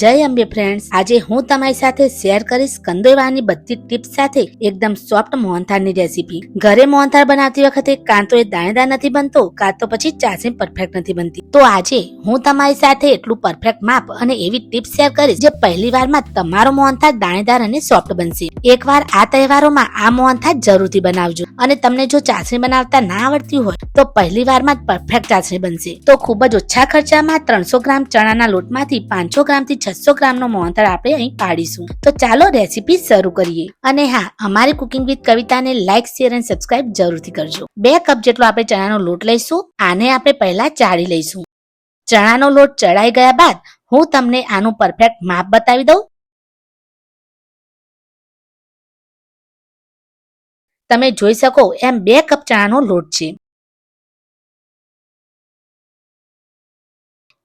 જય અંબે ફ્રેન્ડ્સ આજે હું તમારી સાથે શેર કરીશ કંદોઈવાની બધી ટિપ્સ સાથે એકદમ સોફ્ટ મોહનથાળની રેસીપી ઘરે મોહનથાળ બનાવતી વખતે કાં તો એ દાણેદાર નથી બનતો, કાં તો પછી ચાસણી પરફેક્ટ નથી બનતી. તો આજે હું તમારી સાથે એટલું પરફેક્ટ માપ અને એવી ટિપ્સ શેર કરીશ જે પહેલી વારમાં તમારો મોહનથાળ દાણેદાર અને સોફ્ટ બનશે. એકવાર આ તહેવારોમાં આ મોહનથાળ જરૂરથી બનાવજો. અને તમને જો ચાસણી બનાવતા ના આવડતી હોય, તો પહેલી વારમાં જ પરફેક્ટ ચાસણી બનશે. તો ખૂબ જ ઓછા ખર્ચામાં ત્રણસો ગ્રામ ચણાના લોટમાંથી પાંચસો ગ્રામથી છસો ગ્રામનો મોહનથાળ આપણે અહીં પાડીશું. તો ચાલો રેસીપી શરૂ કરીએ. અને હા, અમારી કુકિંગ વિથ કવિતાને લાઇક શેર અને સબસ્ક્રાઇબ જરૂરથી કરજો. બે કપ જેટલો આપણે ચણાનો લોટ લઈશું, આને આપણે પહેલા ચાળી લઈશું. ચણાનો લોટ ચડાઈ ગયા બાદ હું તમને આનું પરફેક્ટ માપ બતાવી દઉં. તમે જોઈ શકો એમ બે કપ ચણાનો લોટ છે.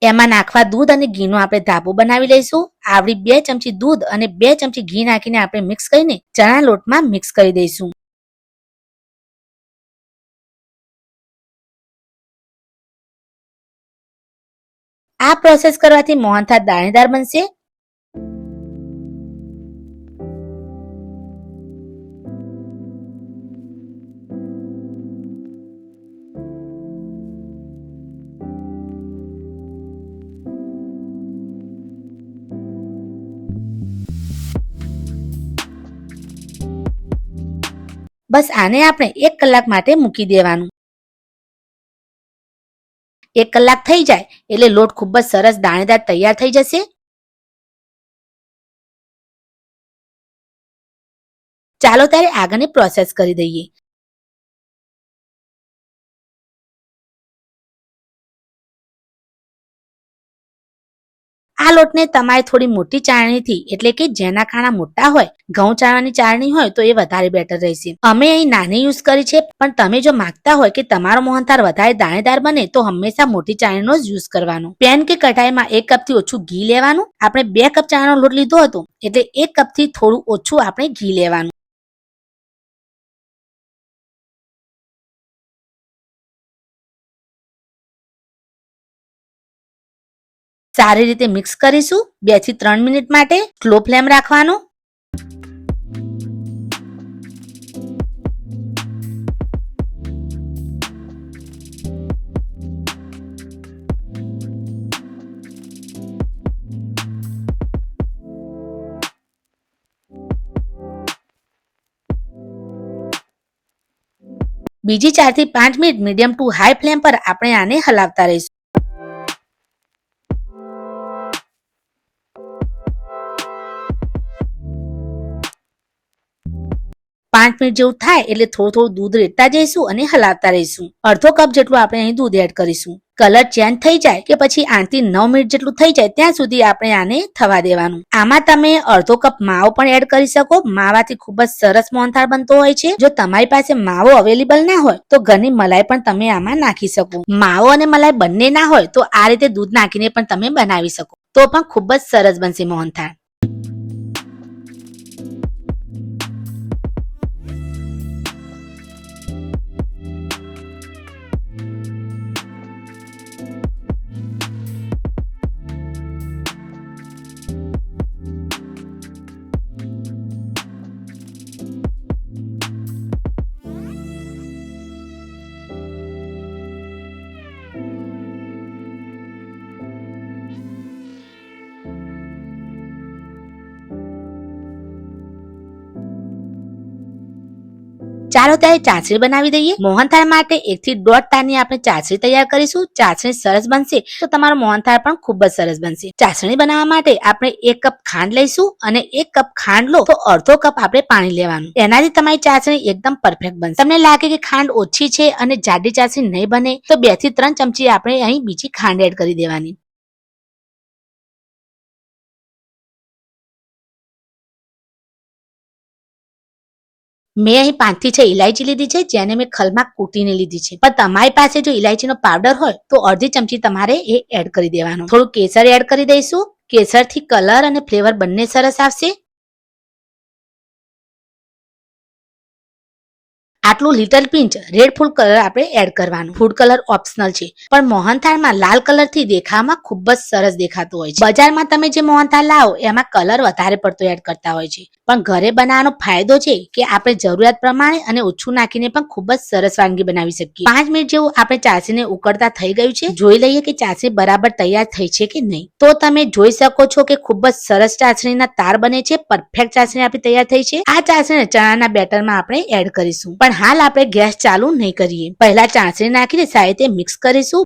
એમાં નાખવા દૂધ અને ઘીનો આપણે ધાબો બનાવી લઈશું. આવડી બે ચમચી દૂધ અને બે ચમચી ઘી નાખીને આપણે મિક્સ કરીને ચણા લોટમાં મિક્સ કરી દઈશું. આ પ્રોસેસ કરવાથી મોહનથાળ દાણેદાર બનશે. બસ આને આપણે એક કલાક માટે મૂકી દેવાનું. એક કલાક થઈ જાય એટલે લોટ ખૂબ જ સરસ દાણેદાર તૈયાર થઈ જશે. ચાલો ત્યારે આગળની પ્રોસેસ કરી દઈએ. આ લોટને તમારે થોડી મોટી ચાળણીથી એટલે કે જેના ખાણા મોટા હોય, ઘઉં ચાળવાની ચાળણી હોય, તો એ વધારે બેટર રહેશે. અમે અહીં નાની યુઝ કરી છે, પણ તમે જો માંગતા હોય કે તમારો મોહનથાર વધારે દાણેદાર બને, તો હંમેશા મોટી ચાળણીનો જ યુઝ કરવાનો. પેન કે કઢાઈમાં એક કપથી ઓછું ઘી લેવાનું. આપણે બે કપ ચાળનો લોટ લીધો હતો, એટલે એક કપથી થોડું ઓછું આપણે ઘી લેવાનું. સારી રીતે મિક્સ કરીશું બેથી ત્રણ મિનિટ માટે સ્લો ફ્લેમ રાખવાનો. બીજી ચારથી પાંચ minute medium to high flame પર આપણે આને હલાવતા રહીશું. પાંચ મિનિટ જેવું થાય એટલે થોડું થોડું દૂધ રેડતા જઈશું અને હલાવતા રહીશું. અડધો કપ જેટલું આપણે અહીં દૂધ એડ કરીશું. કલર ચેન્જ થઈ જાય કે પછી આઠથી નવ મિનિટ જેટલું થઈ જાય ત્યાં સુધી આપણે આને થવા દેવાનું. આમાં તમે અડધો કપ માવો પણ એડ કરી શકો. માવાથી ખૂબ જ સરસ મોહનથાળ બનતો હોય છે. જો તમારી પાસે માવો અવેલેબલ ના હોય, તો ઘરની મલાઈ પણ તમે આમાં નાખી શકો. માવો અને મલાઈ બંને ના હોય, તો આ રીતે દૂધ નાખીને પણ તમે બનાવી શકો. તો પણ ખૂબ જ સરસ બનશે મોહનથાળ. ચાલો ત્યારે ચાસણી બનાવી દઈએ. મોહનથાળ માટે એક થી દોઢ તારની આપણે ચાસણી તૈયાર કરીશું. ચાસણી સરસ બનશે તો તમારો મોહનથાળ પણ ખૂબ જ સરસ બનશે. ચાસણી બનાવવા માટે આપણે એક કપ ખાંડ લઈશું અને એક કપ ખાંડ લો તો અડધો કપ આપણે પાણી લેવાનું. એનાથી તમારી ચાસણી એકદમ પરફેક્ટ બનશે. તમને લાગે કે ખાંડ ઓછી છે અને જાડી ચાસણી નહીં બને તો બેથી ત્રણ ચમચી આપણે અહીં બીજી ખાંડ એડ કરી દેવાની. મેં અહીં પાંચથી છ ઇલાયચી લીધી છે, જેને મેં ખલમાં કૂટીને લીધી છે. પણ તમારી પાસે જો ઇલાયચીનો પાવડર હોય, તો અડધી ચમચી તમારે એ એડ કરી દેવાનું. થોડું કેસર એડ કરી દઈશું. કેસરથી કલર અને ફ્લેવર બંને સરસ આવશે. આટલું little pinch red food colour આપણે એડ કરવાનું. ફૂડ કલર ઓપ્શનલ છે. પણ મોહનથાળમાં લાલ કલરથી દેખાવામાં ખૂબ જ સરસ દેખાતું હોય છે. બજારમાં તમે જે મોહનથાળ લાવો, એમાં કલર વધારે પડતો એડ કરતા હોય છે. પણ ઘરે બનાવવાનો ફાયદો છે કે આપણે જરૂરિયાત પ્રમાણે અને ઓછું નાખીને પણ ખૂબ જ સરસ વાનગી બનાવી શકીએ. પાંચ મિનિટ જેવું આપણે ચાસીને ઉકળતા થઈ ગયું છે. જોઈ લઈએ કે ચાસણી બરાબર તૈયાર થઈ છે કે નહીં. તો તમે જોઈ શકો છો કે ખૂબ જ સરસ ચાસણીના તાર બને છે. પરફેક્ટ ચાસણી આપણી તૈયાર થઈ છે. આ ચાસણી ચણાના બેટરમાં આપણે એડ કરીશું. પણ હાલ આપણે ગેસ ચાલુ નહીં કરીએ. પહેલા ચાસણી નાખીને સારી રીતે મિક્સ કરીશું.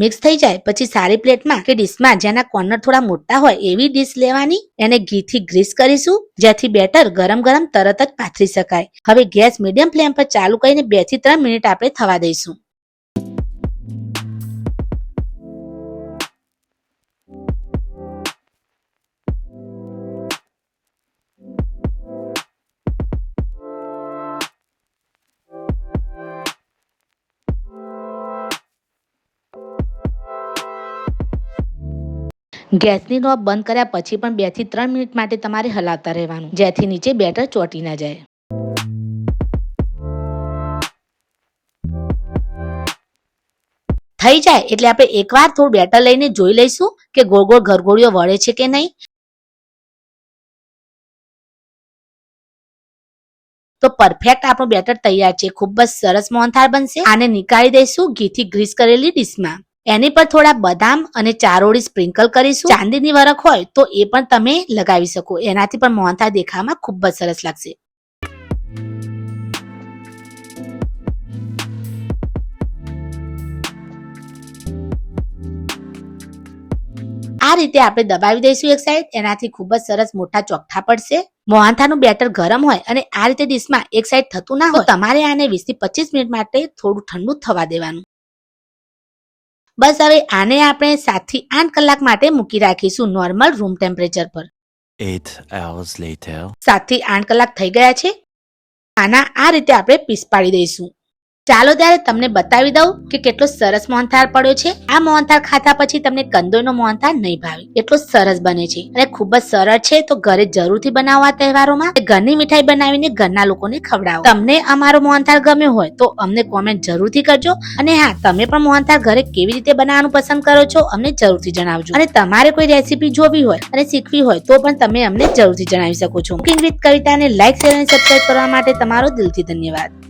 મિક્સ થઈ જાય, પછી સારી પ્લેટમાં કે ડીશમાં જેના કોર્નર થોડા મોટા હોય એવી ડીશ લેવાની. એને ઘીથી ગ્રીસ કરીશું, જેથી બેટર ગરમ ગરમ તરત જ પાથરી શકાય. હવે ગેસ મીડિયમ ફ્લેમ પર ચાલુ કરીને બેથી ત્રણ મિનિટ આપણે થવા દઈશું. ગેસની નોબ બંધ કર્યા પછી પણ બેથી ત્રણ મિનિટ માટે તમારે હલાવતા રહેવાનું. જેથી નીચે બેટર ચોટી ના જાય. થઈ જાય એટલે આપણે એકવાર થોડું બેટર લઈને જોઈ લઈશું કે ગોળ ગોળ ગરગોળીઓ વળે છે કે નહીં. તો પરફેક્ટ આપણું બેટર તૈયાર છે. ખૂબ જ સરસ મોહનથાળ બનશે. આને નીકાળી દઈશું ઘીથી ગ્રીસ કરેલી ડીશમાં. એની પર થોડા બદામ અને ચારોળી સ્પ્રિંકલ કરીશું. ચાંદીની વરખ હોય તો એ પણ તમે લગાવી શકો. એનાથી પણ મોહનથા દેખાવામાં ખૂબ જ સરસ લાગશે. આ રીતે આપણે દબાવી દઈશું એક સાઈડ એનાથી ખૂબ જ સરસ મોટા ચોખ્ઠા પડશે. મોહનથાનું બેટર ગરમ હોય અને આ રીતે ડીશમાં એક સાઈડ થતું ના હોય તમારે આને વીસથી પચીસ મિનિટ માટે થોડું ઠંડુ થવા દેવાનું. બસ હવે આને આપણે સાતથી આઠ કલાક માટે મૂકી રાખીશું નોર્મલ રૂમ ટેમ્પરેચર પર. Eight hours later. સાતથી આઠ કલાક થઈ ગયા છે. આના આ રીતે આપણે પીસ પાડી દઈશું. ચાલો ત્યારે તમને બતાવી દઉં કે કેટલો સરસ મોહનથાળ પડ્યો છે. આ મોહનથાળ ખાધા પછી તમને કંદોઈનો મોહનથાળ નહીં ભાવે. એટલો સરસ બને છે. અને ખૂબ જ સરળ છે તો ઘરે જરૂરથી બનાવવા તહેવારોમાં ઘરની મીઠાઈ બનાવીને ઘરના લોકોને ખવડાવો. તમને અમારો મોહનથાળ ગમ્યો હોય તો અમને કોમેન્ટ જરૂરથી કરજો. અને હા, તમે પણ મોહનથાળ ઘરે કેવી રીતે બનાવવાનું પસંદ કરો છો અમને જરૂરથી જણાવજો. અને તમારે કોઈ રેસીપી જોવી હોય અને શીખવી હોય તો પણ તમે અમને જરૂરથી જણાવી શકો છો. કુકિંગ વિથ કવિતાને લાઈક શેર અને સબસ્ક્રાઇબ કરવા માટે તમારો દિલથી ધન્યવાદ.